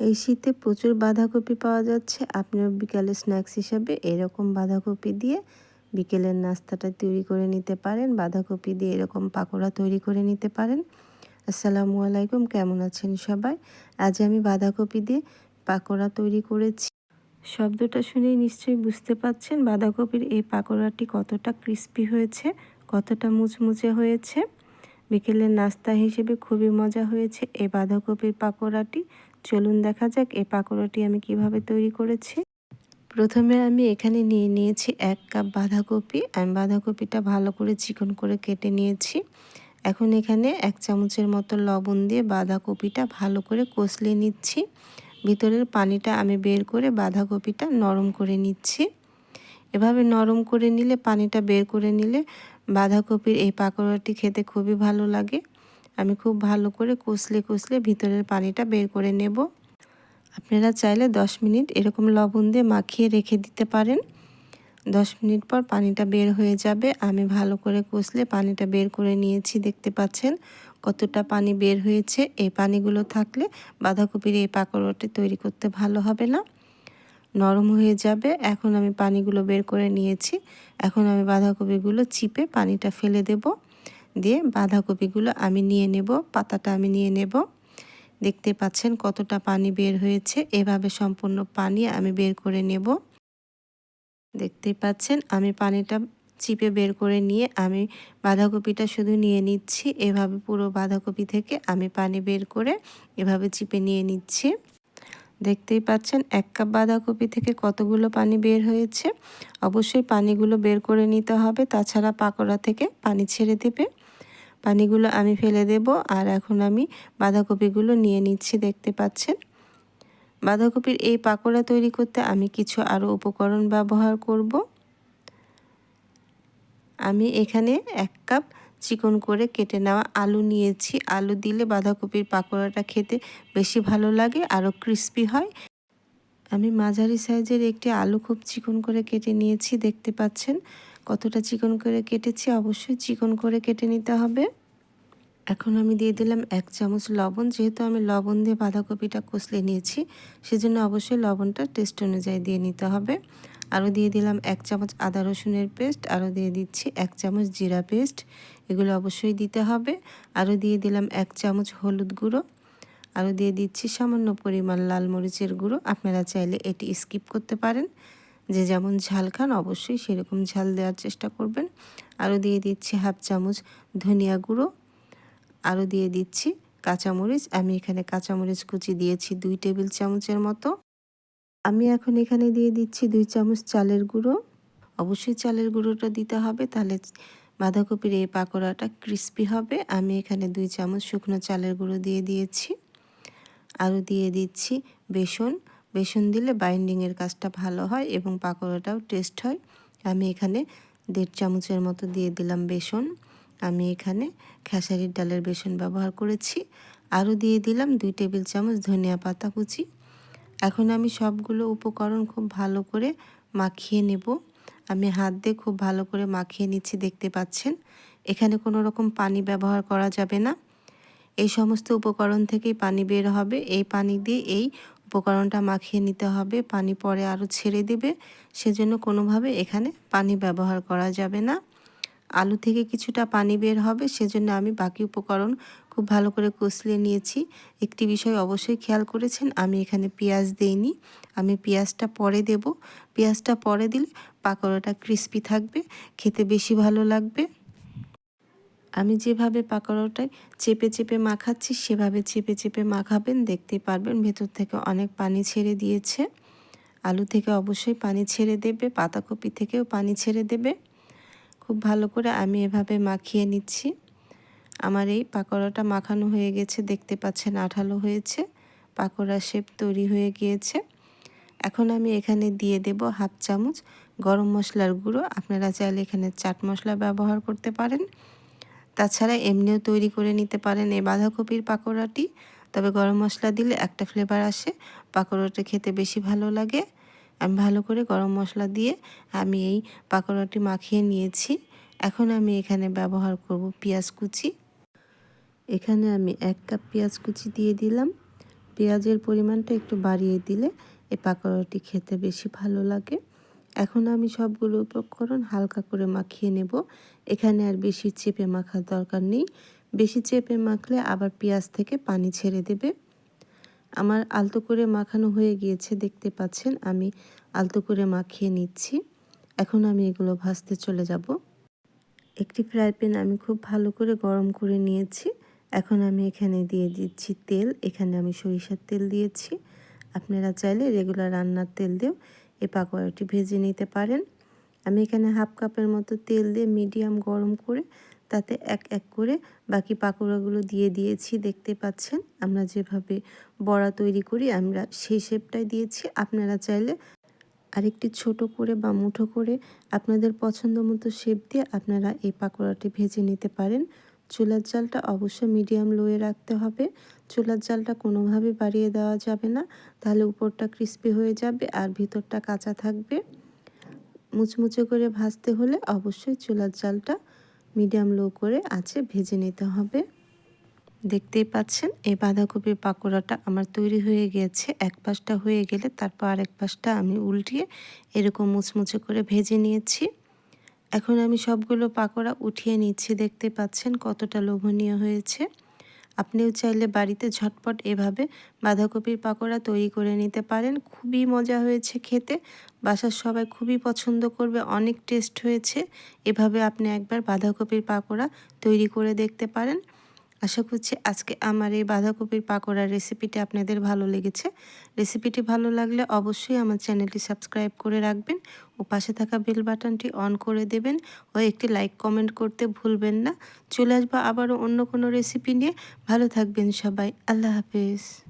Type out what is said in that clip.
এই শীতে প্রচুর বাঁধাকপি পাওয়া যাচ্ছে। আপনিও বিকালে স্ন্যাক্স হিসাবে এরকম বাঁধাকপি দিয়ে বিকেলের নাস্তাটা তৈরি করে নিতে পারেন। বাঁধাকপি দিয়ে এরকম পাকোড়া তৈরি করে নিতে পারেন। আসসালামু আলাইকুম, কেমন আছেন সবাই? আজ আমি বাঁধাকপি দিয়ে পাকোড়া তৈরি করেছি। শব্দটা শুনেই নিশ্চয়ই বুঝতে পাচ্ছেন বাঁধাকপির এই পাকোড়াটি কতটা ক্রিস্পি হয়েছে, কতটা মুচমুচে হয়েছে। বিকেলের নাস্তা হিসেবে খুবই মজা হয়েছে। এই বাঁধাকপির পাকোড়াটি, চলুন দেখা যাক এই পাকোড়াটি আমি কীভাবে তৈরি করেছি। প্রথমে আমি এখানে নিয়ে নিয়েছি এক কাপ বাঁধাকপি। আমি বাঁধাকপিটা ভালো করে চিকন করে কেটে নিয়েছি। এখন এখানে এক চামচের মতো লবণ দিয়ে বাঁধাকপিটা ভালো করে কষলে নিচ্ছি। ভিতরের পানিটা আমি বের করে বাঁধাকপিটা নরম করে নিচ্ছি। এভাবে নরম করে নিলে পানিটা বের করে নিলে বাঁধাকপির এই পাকোড়াটি খেতে খুবই ভালো লাগে। আমি খুব ভালো করে কষলে কষলে ভিতরের পানিটা বের করে নেব। আপনারা চাইলে 10 মিনিট এরকম লবণ দিয়ে মাখিয়ে রেখে দিতে পারেন। 10 মিনিট পর পানিটা বের হয়ে যাবে। আমি ভালো করে কষলে পানিটা বের করে নিয়েছি, দেখতে পাচ্ছেন কতটা পানি বের হয়েছে। এই পানিগুলো থাকলে বাঁধাকপির এই পাকোড়াটি তৈরি করতে ভালো হবে না। নরম হয়ে যাবে। এখন আমি পানিগুলো বের করে নিয়েছি। এখন আমি বাঁধাকপিগুলো চিপে পানিটা ফেলে দেব। দিয়ে বাঁধাকপিগুলো আমি নিয়ে নেব, পাতাটা আমি নিয়ে নেব। দেখতে পাচ্ছেন কতটা পানি বের হয়েছে। এভাবে সম্পূর্ণ পানি আমি বের করে নেব। দেখতেই পাচ্ছেন আমি পানিটা চিপে বের করে নিয়ে আমি বাঁধাকপিটা শুধু নিয়ে নিচ্ছি। এভাবে পুরো বাঁধাকপি থেকে আমি পানি বের করে এভাবে চিপে নিয়ে নিচ্ছি। দেখতেই পাচ্ছেন, এক কাপ বাঁধাকপি থেকে কতগুলো পানি বের হয়েছে? অবশ্যই পানিগুলো বের করে নিতে হবে, তাছাড়া পাকোড়া থেকে পানি ছেড়ে দেবে। পানিগুলো আমি ফেলে দেব আর এখন আমি বাঁধাকপিগুলো নিয়ে নিচ্ছি, দেখতে পাচ্ছেন। বাঁধাকপির এই পাকোড়া তৈরি করতে আমি কিছু আরও উপকরণ ব্যবহার করব। আমি এখানে এক কাপ চিকন করে কেটে নেওয়া আলু নিয়েছি। আলু দিলে বাঁধাকপির পাকোড়াটা খেতে বেশি ভালো লাগে, আরও ক্রিস্পি হয়। আমি মাঝারি সাইজের একটি আলু খুব চিকন করে কেটে নিয়েছি, দেখতে পাচ্ছেন? কতটা চিকন করে কেটেছি? অবশ্যই চিকন করে কেটে নিতে হবে। এখন আমি দিয়ে দিলাম এক চামচ লবণ, যেহেতু আমি লবণ দিয়ে বাঁধাকপিটা কষলে নিয়েছি, সেজন্য অবশ্যই লবণটা টেস্ট অনুযায়ী দিয়ে নিতে হবে। আরও দিয়ে দিলাম এক চামচ আদা রসুনের পেস্ট, আরও দিয়ে দিচ্ছি এক চামচ জিরা পেস্ট। এগুলো অবশ্যই দিতে হবে। আরও দিয়ে দিলাম এক চামচ হলুদ গুঁড়ো। আরও দিয়ে দিচ্ছি সামান্য পরিমাণ লাল মরিচের গুঁড়ো। আপনারা চাইলে এটি স্কিপ করতে পারেন। যে যেমন ঝাল খান অবশ্যই সেরকম ঝাল দেওয়ার চেষ্টা করবেন। আরও দিয়ে দিচ্ছি হাফ চামচ ধনিয়া গুঁড়ো। আরও দিয়ে দিচ্ছি কাঁচামরিচ। আমি এখানে কাঁচামরিচ কুচি দিয়েছি দুই টেবিল চামচের মতো। আমি এখন এখানে দিয়ে দিচ্ছি দুই চামচ চালের গুঁড়ো। অবশ্যই চালের গুঁড়োটা দিতে হবে, তাহলে বাঁধাকপির এই পাকোড়াটা ক্রিস্পি হবে। আমি এখানে দুই চামচ শুকনো চালের গুঁড়ো দিয়ে দিয়েছি। আরও দিয়ে দিচ্ছি বেসন। বেসন দিলে বাইন্ডিংয়ের কাজটা ভালো হয় এবং পাকোড়াটাও টেস্ট হয়। আমি এখানে দেড় চামচের মতো দিয়ে দিলাম বেসন। আমি এখানে খেসারির ডালের বেসন ব্যবহার করেছি। আরও দিয়ে দিলাম দুই টেবিল চামচ ধনিয়া পাতা কুচি। এখন আমি সবগুলো উপকরণ খুব ভালো করে মাখিয়ে নেব। আমি হাত দিয়ে খুব ভালো করে মাখিয়ে নিচ্ছি, দেখতে পাচ্ছেন? এখানে কোনো রকম পানি ব্যবহার করা যাবে না। এই সমস্ত উপকরণ থেকেই পানি বের হবে। এই পানি দিয়ে এই উপকরণটা মাখিয়ে নিতে হবে। পানি পরে আরও ছেড়ে দিবে। সেজন্য কোনোভাবে এখানে পানি ব্যবহার করা যাবে না। আলু থেকে কিছুটা পানি বের হবে। সেজন্য আমি বাকি উপকরণ খুব ভালো করে কষলে নিয়েছি। একটি বিষয় অবশ্যই খেয়াল করেছেন, আমি এখানে পেঁয়াজ দেইনি। আমি পেঁয়াজটা পরে দেব। পেঁয়াজটা পরে দিলে পাকোড়াটা ক্রিস্পি থাকবে, খেতে বেশি ভালো লাগবে। আমি যেভাবে পাকোড়াটায় চেপে চেপে মাখাচ্ছি, সেভাবে চেপে চেপে মাখাবেন। দেখতে পারবেন ভেতর থেকে অনেক পানি ছেড়ে দিয়েছে। আলু থেকে অবশ্যই পানি ছেড়ে দেবে পাতাকপি থেকেও পানি ছেড়ে দেবে। খুব ভালো করে আমি এভাবে মাখিয়ে নিচ্ছি। আমার এই পাকোড়াটা মাখানো হয়ে গেছে, দেখতে পাচ্ছেন আঠালো হয়েছে, পাকোড়া শেপ তৈরি হয়ে গিয়েছে। এখন আমি এখানে দিয়ে দেব হাফ চামচ গরম মশলার গুঁড়ো। আপনারা চাইলে এখানে চাট মশলা ব্যবহার করতে পারেন। তাছাড়া এমনিও তৈরি করে নিতে পারেন এই বাঁধাকপির পাকোড়াটি। তবে গরম মশলা দিলে একটা ফ্লেভার আসে, পাকোড়াটা খেতে বেশি ভালো লাগে। আমি ভালো করে গরম মশলা দিয়ে আমি এই পাকোড়াটি মাখিয়ে নিয়েছি। এখন আমি এখানে ব্যবহার করব পেঁয়াজ কুচি। এখানে আমি এক কাপ পেঁয়াজ কুচি দিয়ে দিলাম। পেঁয়াজের পরিমাণটা একটু বাড়িয়ে দিলে এ পাকোড়াটি খেতে বেশি ভালো লাগে। এখন আমি সবগুলো উপকরণ হালকা করে মাখিয়ে নেব। এখানে আর বেশি চেপে মাখার দরকার নেই। বেশি চেপে মাখলে আবার পেঁয়াজ থেকে পানি ছেড়ে দেবে। আমার আলতো করে মাখানো হয়ে গিয়েছে, দেখতে পাচ্ছেন? আমি আলতো করে মাখিয়ে নিচ্ছি। এখন আমি এগুলো ভাজতে চলে যাব। একটি ফ্রাই প্যান আমি খুব ভালো করে গরম করে নিয়েছি। এখন আমি এখানে দিয়ে দিচ্ছি তেল। এখানে আমি সরিষার তেল দিয়েছি। আপনারা চাইলে রেগুলার রান্নার তেল দিয়েও এই পাকোড়াটি ভেজে নিতে পারেন। আমি এখানে হাফ কাপের মতো তেল দিয়ে মিডিয়াম গরম করে তাতে এক এক করে বাকি পাকোড়াগুলো দিয়ে দিয়েছি। দেখতে পাচ্ছেন, আমরা যেভাবে বড়া তৈরি করি, আমরা সেই শেপটাই দিয়েছি। আপনারা চাইলে আরেকটি ছোট করে বা মুঠো করে আপনাদের পছন্দ মতো শেপ দিয়ে আপনারা এই পাকোড়াটি ভেজে নিতে পারেন। চুলার জালটা অবশ্যই মিডিয়াম লোয়ে রাখতে হবে। চুলার জালটা কোনোভাবে বাড়িয়ে দেওয়া যাবে না। তাহলে উপরটা ক্রিস্পি হয়ে যাবে আর ভিতরটা কাঁচা থাকবে। মুচমুচে করে ভাজতে হলে অবশ্যই চুলার জালটা মিডিয়াম লো করে আছে ভেজে নিতে হবে। দেখতেই পাচ্ছেন, এই বাঁধাকপির পাকোড়াটা আমার তৈরি হয়ে গিয়েছে এক পাশটা হয়ে গেলে তারপর আরেক পাশটা আমি উল্টিয়ে এরকম মুচমুচে করে ভেজে নিয়েছি। এখন আমি সবগুলো পাকোড়া উঠিয়ে নিচ্ছি। দেখতে পাচ্ছেন কতটা লোভনীয় হয়েছে। আপনিও চাইলে বাড়িতে ঝটপট এভাবে বাঁধাকপির পাকোড়া তৈরি করে নিতে পারেন। খুবই মজা হয়েছে খেতে। বাসার সবাই খুবই পছন্দ করবে, অনেক টেস্ট হয়েছে। এভাবে আপনি একবার বাঁধাকপির পাকোড়া তৈরি করে দেখতে পারেন। আশা করছি আজকে আমার এই বাঁধাকপির পাকোড়ার রেসিপিটি আপনাদের ভালো লেগেছে। রেসিপিটি ভালো লাগলে অবশ্যই আমার চ্যানেলটি সাবস্ক্রাইব করে রাখবেন ও পাশে থাকা বেল বাটনটি অন করে দেবেন ও একটি লাইক কমেন্ট করতে ভুলবেন না। চলে আসব আবারও অন্য কোনো রেসিপি নিয়ে। ভালো থাকবেন সবাই। আল্লাহ হাফেজ।